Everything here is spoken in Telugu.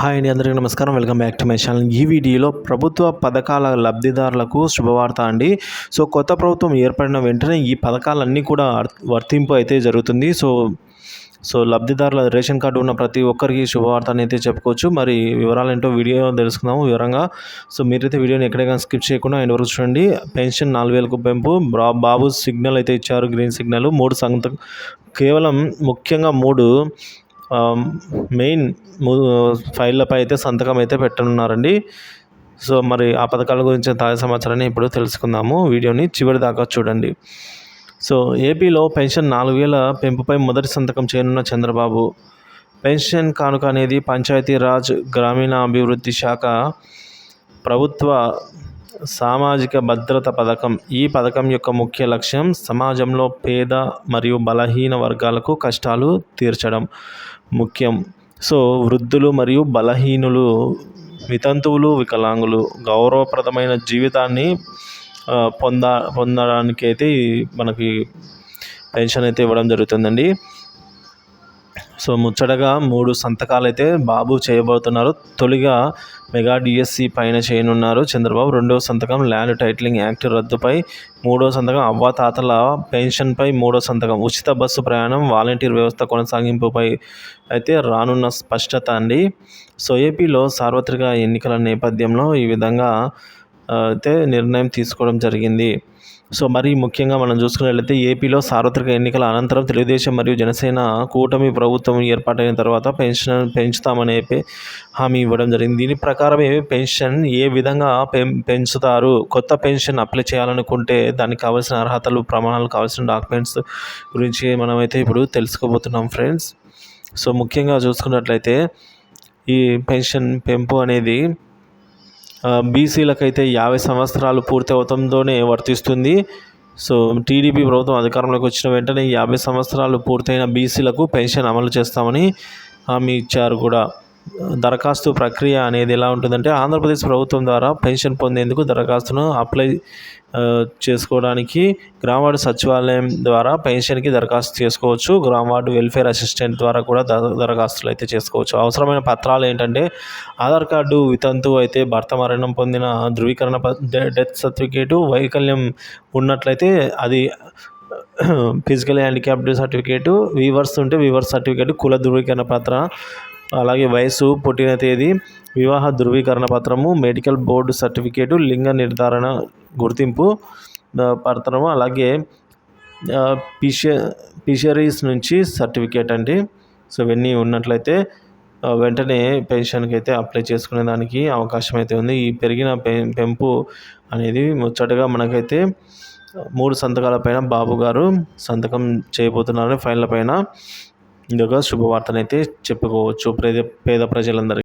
హాయ్ అండి అందరికీ నమస్కారం. Welcome back to my channel. ఈ వీడియోలో ప్రభుత్వ పథకాల లబ్ధిదారులకు శుభవార్త అండి. సో కొత్త ప్రభుత్వం ఏర్పడిన వెంటనే ఈ పథకాలన్నీ కూడా వర్తింపు అయితే జరుగుతుంది. సో సో లబ్ధిదారుల రేషన్ కార్డు ఉన్న ప్రతి ఒక్కరికి శుభవార్త అయితే చెప్పుకోవచ్చు. మరి వివరాలు ఏంటో వీడియో తెలుసుకుందాము వివరంగా. సో మీరైతే వీడియోని ఎక్కడైనా స్కిప్ చేయకుండా ఆయన వరకు చూడండి. పెన్షన్ నాలుగు వేలకు పెంపు. బాబు సిగ్నల్ అయితే ఇచ్చారు గ్రీన్ సిగ్నల్. మూడు సంత కేవలం ముఖ్యంగా మూడు మెయిన్ ఫైళ్ళపై అయితే సంతకం అయితే పెట్టనున్నారండి. సో మరి ఆ పథకాల గురించి తాజా సమాచారాన్ని ఇప్పుడు తెలుసుకుందాము. వీడియోని చివరి దాకా చూడండి. సో ఏపీలో పెన్షన్ నాలుగు వేల పెంపుపై మొదటి సంతకం చేయనున్న చంద్రబాబు పెన్షన్ కానుక అనేది పంచాయతీరాజ్ గ్రామీణాభివృద్ధి శాఖ ప్రభుత్వ సామాజిక భద్రత పథకం. ఈ పథకం యొక్క ముఖ్య లక్ష్యం సమాజంలో పేద మరియు బలహీన వర్గాలకు కష్టాలు తీర్చడం ముఖ్యం. సో వృద్ధులు మరియు బలహీనులు వితంతువులు వికలాంగులు గౌరవప్రదమైన జీవితాన్ని పొంద పొందడానికి అయితే మనకి పెన్షన్ అయితే ఇవ్వడం జరుగుతుందండి. సో ముచ్చటగా మూడు సంతకాలు అయితే బాబు చేయబోతున్నారు. తొలిగా మెగా డిఎస్సి పైన చేయనున్నారు చంద్రబాబు. రెండవ సంతకం ల్యాండ్ టైటిలింగ్ యాక్ట్ రద్దుపై మూడో సంతకం అవ్వాతాతల పెన్షన్పై మూడో సంతకం ఉచిత బస్సు ప్రయాణం వాలంటీర్ వ్యవస్థ కొనసాగింపుపై అయితే రానున్న స్పష్టత అండి. సో ఏపీలో సార్వత్రిక ఎన్నికల నేపథ్యంలో ఈ విధంగా అయితే నిర్ణయం తీసుకోవడం జరిగింది. సో మరి ముఖ్యంగా మనం చూసుకున్నట్లయితే ఏపీలో సార్వత్రిక ఎన్నికల అనంతరం తెలుగుదేశం మరియు జనసేన కూటమి ప్రభుత్వం ఏర్పాటైన తర్వాత పెన్షన్ పెంచుతామని హామీ ఇవ్వడం జరిగింది. దీని ప్రకారమే పెన్షన్ ఏ విధంగా పెం పెంచుతారు? కొత్త పెన్షన్ అప్లై చేయాలనుకుంటే దానికి కావాల్సిన అర్హతలు ప్రమాణాలు కావాల్సిన డాక్యుమెంట్స్ గురించి మనమైతే ఇప్పుడు తెలుసుకోబోతున్నాం ఫ్రెండ్స్. సో ముఖ్యంగా చూసుకున్నట్లయితే ఈ పెన్షన్ పెంపు అనేది బీసీలకైతే యాభై సంవత్సరాలు పూర్తి అవుతుందోనే వర్తిస్తుంది. సో టీడీపీ ప్రభుత్వం అధికారంలోకి వచ్చిన వెంటనే యాభై సంవత్సరాలు పూర్తయిన బీసీలకు పెన్షన్ అమలు చేస్తామని హామీ ఇచ్చారు కూడా. దరఖాస్తు ప్రక్రియ అనేది ఎలా ఉంటుందంటే ఆంధ్రప్రదేశ్ ప్రభుత్వం ద్వారా పెన్షన్ పొందేందుకు దరఖాస్తును అప్లై చేసుకోవడానికి గ్రామవార్డు సచివాలయం ద్వారా పెన్షన్కి దరఖాస్తు చేసుకోవచ్చు. గ్రామవార్డు వెల్ఫేర్ అసిస్టెంట్ ద్వారా కూడా దరఖాస్తులు అయితే చేసుకోవచ్చు. అవసరమైన పత్రాలు ఏంటంటే ఆధార్ కార్డు వితంతు అయితే భర్త మరణం పొందిన ధృవీకరణ డెత్ సర్టిఫికేటు వైకల్యం ఉన్నట్లయితే అది ఫిజికల్ హ్యాండిక్యాప్డ్ సర్టిఫికేటు వీవర్స్ ఉంటే వీవర్స్ సర్టిఫికేట్ కుల ధృవీకరణ పత్ర అలాగే వయసు పుట్టిన తేదీ వివాహ ధృవీకరణ పత్రము మెడికల్ బోర్డు సర్టిఫికేటు లింగ నిర్ధారణ గుర్తింపు పత్రము అలాగే ఫిష ఫిషరీస్ నుంచి సర్టిఫికేట్ అండి. సో ఇవన్నీ ఉన్నట్లయితే వెంటనే పెన్షన్కి అయితే అప్లై చేసుకునే దానికి అవకాశం అయితే ఉంది. ఈ పెరిగిన పెంపు అనేది ముచ్చటగా మనకైతే మూడు సంతకాల పైన బాబు గారు సంతకం చేయబోతున్నారు. ఫైళ్ళ పైన ఇదొక శుభవార్తనైతే చెప్పుకోవచ్చు. పేద పేద ప్రజలందరికీ.